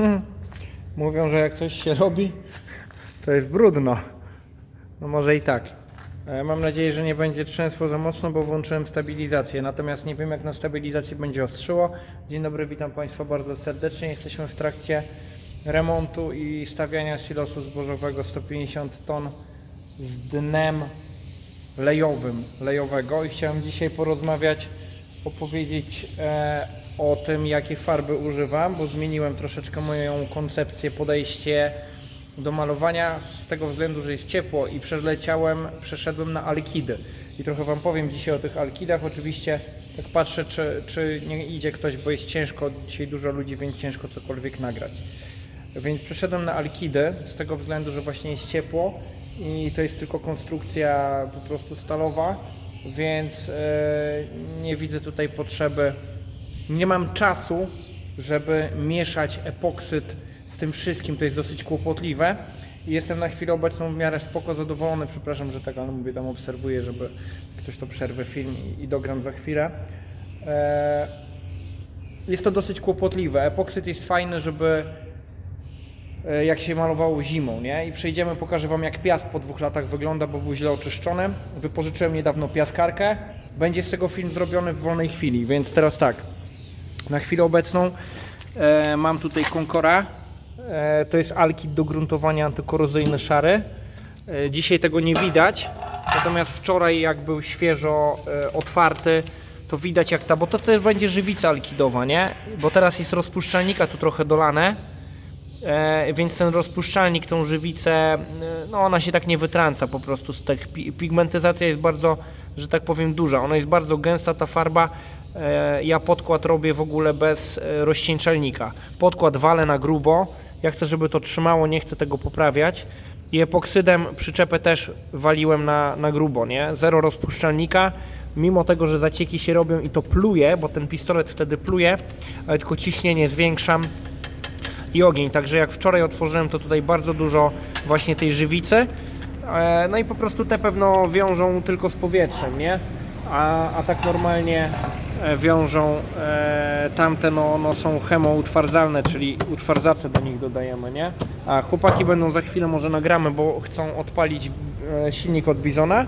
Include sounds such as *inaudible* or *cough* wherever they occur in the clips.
*laughs* Mówią, że jak coś się robi, to jest brudno. No może i tak. Mam nadzieję, że nie będzie trzęsło za mocno, bo włączyłem stabilizację. Natomiast nie wiem, jak na stabilizacji będzie ostrzyło. Dzień dobry, witam Państwa bardzo serdecznie. Jesteśmy w trakcie remontu i stawiania silosu zbożowego 150 ton z dnem lejowym, lejowego i chciałem dzisiaj porozmawiać, opowiedzieć e, o tym, jakie farby używam, bo zmieniłem troszeczkę moją koncepcję, podejście do malowania z tego względu, że jest ciepło i przeleciałem, przeszedłem na alkidy. I trochę Wam powiem dzisiaj o tych alkidach. Oczywiście tak patrzę, czy, czy nie idzie ktoś, bo jest ciężko, dzisiaj dużo ludzi, więc ciężko cokolwiek nagrać. Więc przeszedłem na alkidy z tego względu, że właśnie jest ciepło i to jest tylko konstrukcja po prostu stalowa, więc e, nie widzę tutaj potrzeby. Nie mam czasu, żeby mieszać epoksyd z tym wszystkim. To jest dosyć kłopotliwe. Jestem na chwilę obecną w miarę spoko zadowolony. Przepraszam, że tak, ale mówię, tam obserwuję, żeby ktoś to przerwę film i, i dogram za chwilę. E, jest to dosyć kłopotliwe. Epoksyd jest fajny, żeby jak się malowało zimą, nie? I przejdziemy, pokażę Wam jak piast po dwóch latach wygląda, bo był źle oczyszczony. Wypożyczyłem niedawno piaskarkę. Będzie z tego film zrobiony w wolnej chwili, więc teraz tak. Na chwilę obecną e, mam tutaj Concora. E, to jest alkid do gruntowania antykorozyjny szary. E, dzisiaj tego nie widać, natomiast wczoraj jak był świeżo e, otwarty, to widać jak ta, bo to też będzie żywica alkidowa, nie? Bo teraz jest rozpuszczalnika tu trochę dolane. E, więc ten rozpuszczalnik, tą żywicę, e, no ona się tak nie wytrąca po prostu z tych. pi- Pigmentyzacja jest bardzo, że tak powiem, duża. Ona jest bardzo gęsta, ta farba. E, ja podkład robię w ogóle bez rozcieńczalnika. Podkład walę na grubo. Ja chcę, żeby to trzymało, nie chcę tego poprawiać. I epoksydem przyczepę też waliłem na, na grubo, nie? Zero rozpuszczalnika. Mimo tego, że zacieki się robią i to pluje, bo ten pistolet wtedy pluje, ale tylko ciśnienie zwiększam i ogień. Także jak wczoraj otworzyłem, to tutaj bardzo dużo właśnie tej żywicy. E, No i po prostu te pewno wiążą tylko z powietrzem, nie? A, a tak normalnie e, wiążą e, tamte, no, no są chemoutwardzalne, czyli utwardzacze do nich dodajemy, nie? A chłopaki będą za chwilę, może nagramy, bo chcą odpalić e, silnik od Bizona.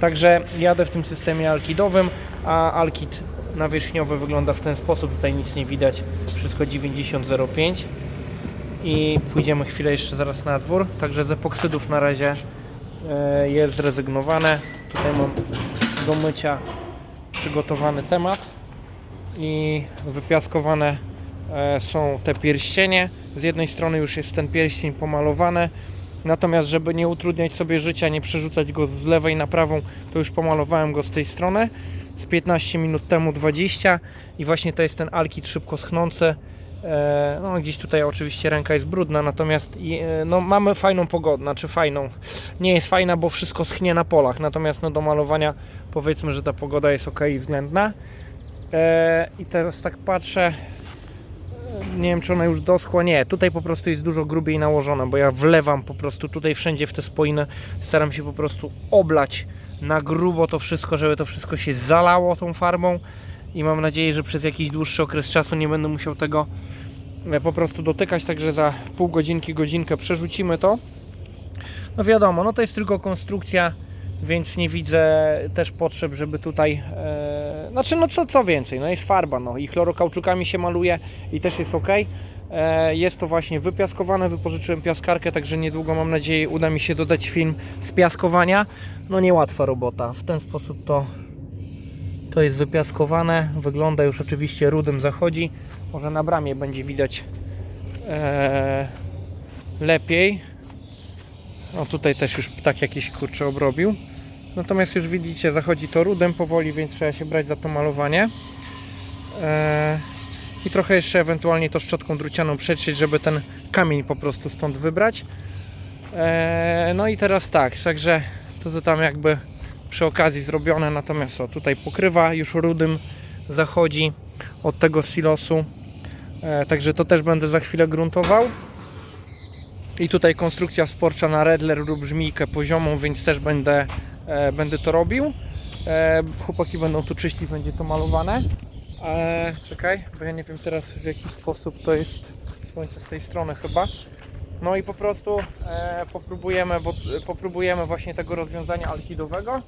Także jadę w tym systemie alkidowym, a alkid nawierzchniowy wygląda w ten sposób. Tutaj nic nie widać. Wszystko 9005 i pójdziemy chwilę jeszcze zaraz na dwór. Także z epoksydów na razie e, jest zrezygnowane. Tutaj mam do mycia przygotowany temat i wypiaskowane e, są te pierścienie. Z jednej strony już jest ten pierścień pomalowany, natomiast żeby nie utrudniać sobie życia, nie przerzucać go z lewej na prawą, to już pomalowałem go z tej strony. Z 15 minut temu 20 i właśnie to jest ten alkid szybko schnący. E, No, gdzieś tutaj oczywiście ręka jest brudna, natomiast e, no, mamy fajną pogodę, znaczy fajną. Nie jest fajna, bo wszystko schnie na polach, natomiast no, do malowania powiedzmy, że ta pogoda jest ok i względna. E, I teraz tak patrzę, nie wiem czy ona już doschła, nie, tutaj po prostu jest dużo grubiej nałożona, bo ja wlewam po prostu tutaj wszędzie w te spoiny, staram się po prostu oblać na grubo to wszystko, żeby to wszystko się zalało tą farbą i mam nadzieję, że przez jakiś dłuższy okres czasu nie będę musiał tego e, po prostu dotykać, także za pół godzinki, godzinkę przerzucimy to. No wiadomo, no to jest tylko konstrukcja, więc nie widzę też potrzeb, żeby tutaj, e, znaczy no co, co więcej, no jest farba, no i chlorokauczukami się maluje i też jest ok. E, jest to właśnie wypiaskowane, wypożyczyłem piaskarkę, także niedługo mam nadzieję uda mi się dodać film z piaskowania. No niełatwa robota, w ten sposób to to jest wypiaskowane, wygląda już oczywiście rudym zachodzi. Może na bramie będzie widać e, lepiej. No tutaj też już ptak jakiś kurczę obrobił. Natomiast już widzicie, zachodzi to rudem powoli, więc trzeba się brać za to malowanie. E, I trochę jeszcze ewentualnie to szczotką drucianą przetrzeć, żeby ten kamień po prostu stąd wybrać. E, no i teraz tak, także to, to tam jakby przy okazji zrobione, natomiast o, tutaj pokrywa już rudym zachodzi od tego silosu. E, także to też będę za chwilę gruntował. I tutaj konstrukcja sporcza na redler lub żmijkę poziomą, więc też będę, e, będę to robił. E, chłopaki będą tu czyścić, będzie to malowane. E, czekaj, bo ja nie wiem teraz w jaki sposób to jest słońce z tej strony chyba. No i po prostu e, popróbujemy, bo, popróbujemy właśnie tego rozwiązania alkidowego.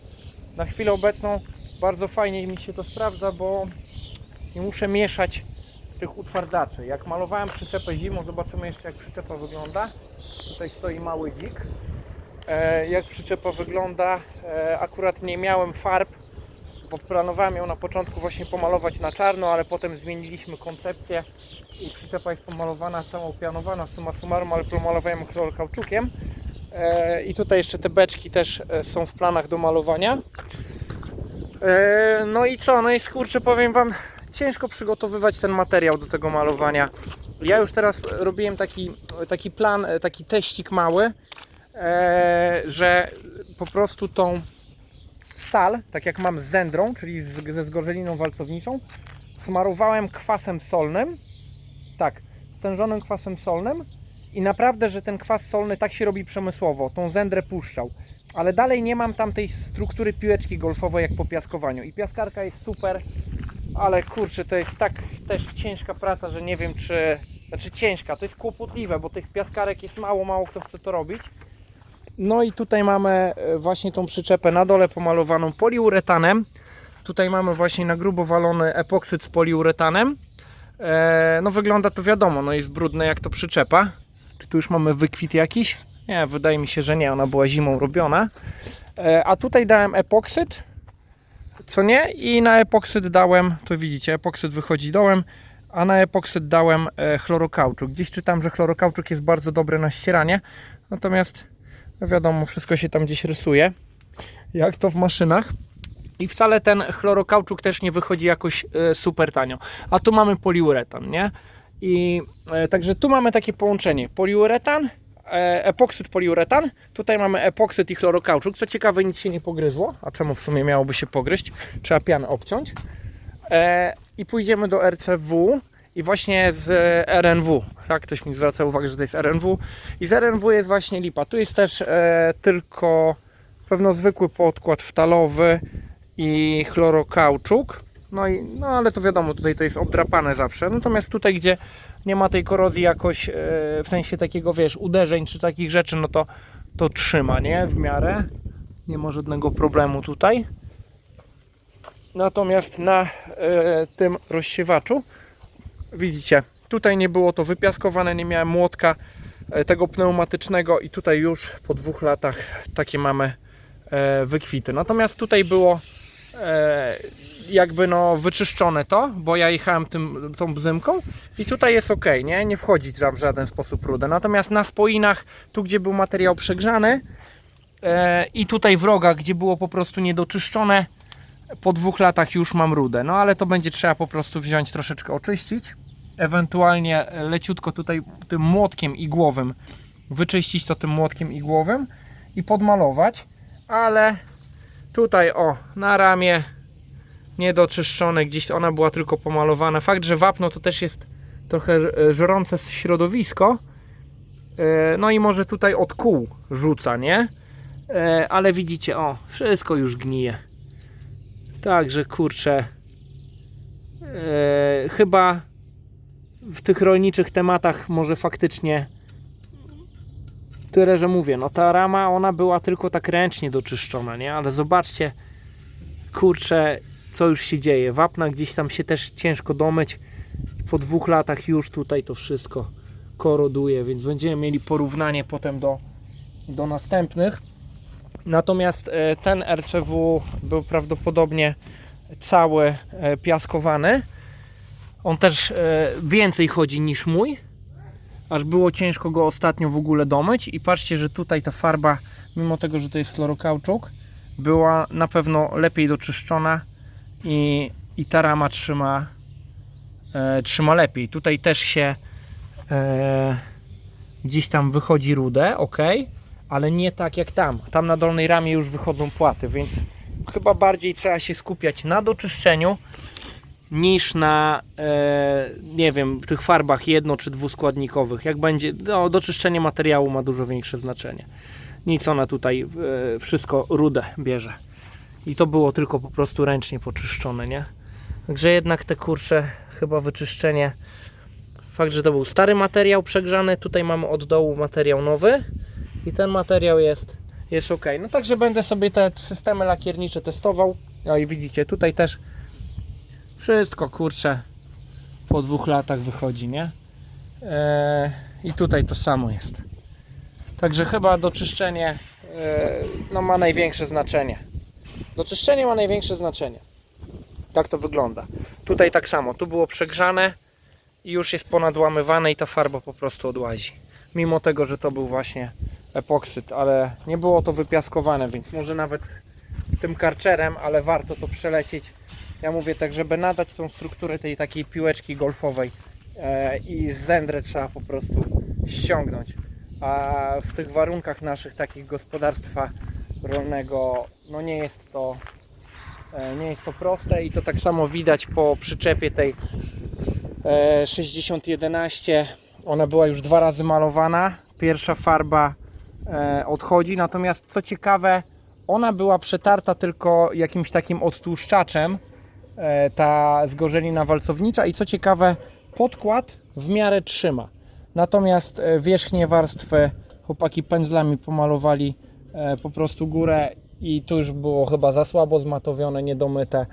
Na chwilę obecną bardzo fajnie mi się to sprawdza, bo nie muszę mieszać tych utwardzaczy. Jak malowałem przyczepę zimą, zobaczymy jeszcze jak przyczepa wygląda. Tutaj stoi mały dzik. E, jak przyczepa wygląda, e, akurat nie miałem farb, bo planowałem ją na początku właśnie pomalować na czarno, ale potem zmieniliśmy koncepcję i przyczepa jest pomalowana, całą pianowana summa summarum, ale pomalowałem ją chlorokauczukiem. E, I tutaj jeszcze te beczki też e, są w planach do malowania. E, No i co? No i skurczę powiem Wam, ciężko przygotowywać ten materiał do tego malowania. Ja już teraz robiłem taki, taki plan, taki teścik mały, że po prostu tą stal, tak jak mam z zędrą, czyli z, ze zgorzeliną walcowniczą, smarowałem kwasem solnym, tak, stężonym kwasem solnym i naprawdę, że ten kwas solny tak się robi przemysłowo, tą zędrę puszczał. Ale dalej nie mam tam tej struktury piłeczki golfowej jak po piaskowaniu. I piaskarka jest super, ale kurczę, to jest tak też ciężka praca, że nie wiem czy... Znaczy ciężka, to jest kłopotliwe, bo tych piaskarek jest mało, mało kto chce to robić. No i tutaj mamy e, właśnie tą przyczepę na dole pomalowaną poliuretanem. Tutaj mamy właśnie na grubo walony epoksyd z poliuretanem. E, no wygląda to wiadomo, no jest brudne jak to przyczepa. Czy tu już mamy wykwit jakiś? Nie, wydaje mi się, że nie, ona była zimą robiona. E, a tutaj dałem epoksyd, co nie? I na epoksyd dałem, to widzicie, epoksyd wychodzi dołem, a na epoksyd dałem chlorokauczuk. Gdzieś czytam, że chlorokauczuk jest bardzo dobry na ścieranie, natomiast no wiadomo, wszystko się tam gdzieś rysuje, jak to w maszynach. I wcale ten chlorokauczuk też nie wychodzi jakoś e, super tanio. A tu mamy poliuretan, nie? I e, także tu mamy takie połączenie poliuretan, e, epoksyd poliuretan. Tutaj mamy epoksyd i chlorokauczuk. Co ciekawe, nic się nie pogryzło. A czemu w sumie miałoby się pogryźć? Trzeba pianę obciąć. E, I pójdziemy do RCW i właśnie z e, RNW. Tak, ktoś mi zwraca uwagę, że to jest RNW. I z RNW jest właśnie lipa. Tu jest też e, tylko pewno zwykły podkład wtalowy i chlorokauczuk. No i no ale to wiadomo, tutaj to jest obdrapane zawsze. Natomiast tutaj, gdzie nie ma tej korozji jakoś e, w sensie takiego, wiesz, uderzeń czy takich rzeczy, no to to trzyma, nie? W miarę. Nie ma żadnego problemu tutaj. Natomiast na e, tym rozsiewaczu widzicie, tutaj nie było to wypiaskowane, nie miałem młotka e, tego pneumatycznego i tutaj już po dwóch latach takie mamy e, wykwity. Natomiast tutaj było e, jakby no wyczyszczone to, bo ja jechałem tym, tą bzymką i tutaj jest ok, nie? Nie wchodzi w żaden sposób rudę. Natomiast na spoinach, tu gdzie był materiał przegrzany e, i tutaj w rogach, gdzie było po prostu niedoczyszczone, po dwóch latach już mam rudę. No ale to będzie trzeba po prostu wziąć troszeczkę oczyścić. Ewentualnie leciutko tutaj tym młotkiem igłowym wyczyścić to tym młotkiem igłowym i podmalować. Ale tutaj o, na ramię niedoczyszczone, gdzieś ona była tylko pomalowana. Fakt, że wapno to też jest trochę e, żrące środowisko. E, No i może tutaj od kół rzuca, nie? E, Ale widzicie, o, wszystko już gnije. Także kurczę. chyba w tych rolniczych tematach może faktycznie tyle, że mówię. No ta rama ona była tylko tak ręcznie doczyszczona, nie? Ale zobaczcie, kurczę, co już się dzieje. Wapna gdzieś tam się też ciężko domyć. Po dwóch latach już tutaj to wszystko koroduje, więc będziemy mieli porównanie potem do, do następnych. Natomiast e, ten RCW był prawdopodobnie cały e, piaskowany. On też e, więcej chodzi niż mój. Aż było ciężko go ostatnio w ogóle domyć. I patrzcie, że tutaj ta farba, mimo tego, że to jest chlorokauczuk, była na pewno lepiej doczyszczona i, i ta rama trzyma, e, trzyma lepiej. Tutaj też się e, gdzieś tam wychodzi rudę, ok, ale nie tak jak tam. Tam na dolnej ramie już wychodzą płaty, więc chyba bardziej trzeba się skupiać na doczyszczeniu niż na, e, nie wiem, tych farbach jedno czy dwuskładnikowych. Jak będzie, no, doczyszczenie materiału ma dużo większe znaczenie. Nic ona tutaj e, wszystko rudę bierze. I to było tylko po prostu ręcznie poczyszczone, nie? Także jednak te kurcze, chyba wyczyszczenie Fakt, że to był stary materiał przegrzany, tutaj mamy od dołu materiał nowy i ten materiał jest, jest ok. No także będę sobie te systemy lakiernicze testował. No i widzicie, tutaj też wszystko kurczę po dwóch latach wychodzi, nie? Eee, I tutaj to samo jest. Także chyba doczyszczenie e, no, ma największe znaczenie. Doczyszczenie ma największe znaczenie. Tak to wygląda. Tutaj tak samo. Tu było przegrzane i już jest ponadłamywane i ta farba po prostu odłazi. Mimo tego, że to był właśnie epoksyt, ale nie było to wypiaskowane, więc może nawet tym karczerem, ale warto to przelecieć. Ja mówię tak, żeby nadać tą strukturę tej takiej piłeczki golfowej e, i zędrę trzeba po prostu ściągnąć. A w tych warunkach naszych takich gospodarstwa rolnego, no nie jest to e, nie jest to proste i to tak samo widać po przyczepie tej e, 6011. Ona była już dwa razy malowana. Pierwsza farba e, odchodzi, natomiast co ciekawe, ona była przetarta tylko jakimś takim odtłuszczaczem, ta zgorzelina walcownicza i co ciekawe, podkład w miarę trzyma. Natomiast e, wierzchnie warstwy chłopaki pędzlami pomalowali e, po prostu górę i tu już było chyba za słabo zmatowione, niedomyte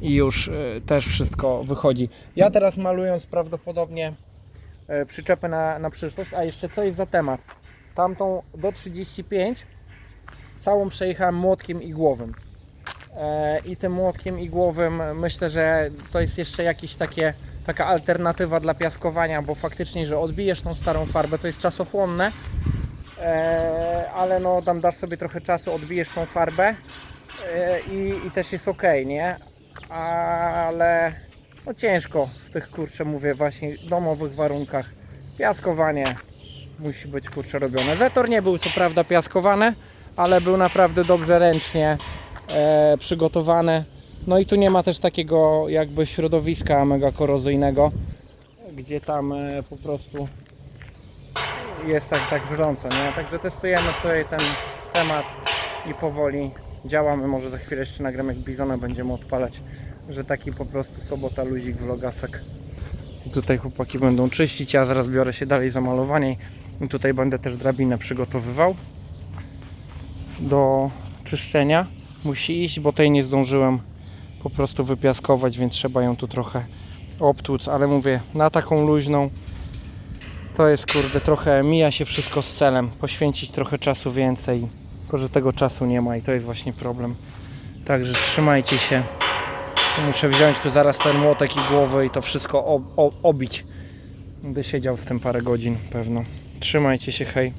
i już e, też wszystko wychodzi. Ja teraz malując prawdopodobnie e, przyczepę na, na przyszłość, a jeszcze co jest za temat. Tamtą do 35 całą przejechałem młotkiem igłowym. E, I tym młotkiem igłowym myślę, że to jest jeszcze jakieś takie, taka alternatywa dla piaskowania, bo faktycznie, że odbijesz tą starą farbę, to jest czasochłonne, e, ale no tam dasz sobie trochę czasu, odbijesz tą farbę e, i, i też jest ok, nie? Ale no ciężko w tych kurczę mówię właśnie domowych warunkach. Piaskowanie musi być kurczę robione. Wetor nie był co prawda piaskowany, ale był naprawdę dobrze ręcznie e, przygotowany. No i tu nie ma też takiego jakby środowiska mega korozyjnego, gdzie tam e, po prostu jest tak, tak żrąco, nie? Także testujemy sobie ten temat i powoli działamy. Może za chwilę jeszcze nagram jak Bizona będziemy odpalać, że taki po prostu sobota luzik vlogasek. Tutaj chłopaki będą czyścić, ja zaraz biorę się dalej za malowanie i tutaj będę też drabinę przygotowywał do czyszczenia. Musi iść, bo tej nie zdążyłem po prostu wypiaskować, więc trzeba ją tu trochę obtłuc, ale mówię, na taką luźną to jest kurde, trochę mija się wszystko z celem, poświęcić trochę czasu więcej, tylko że tego czasu nie ma i to jest właśnie problem. Także trzymajcie się. Muszę wziąć tu zaraz ten młotek i głowę i to wszystko ob- ob- obić. Będę siedział z tym parę godzin pewno. Trzymajcie się, hej.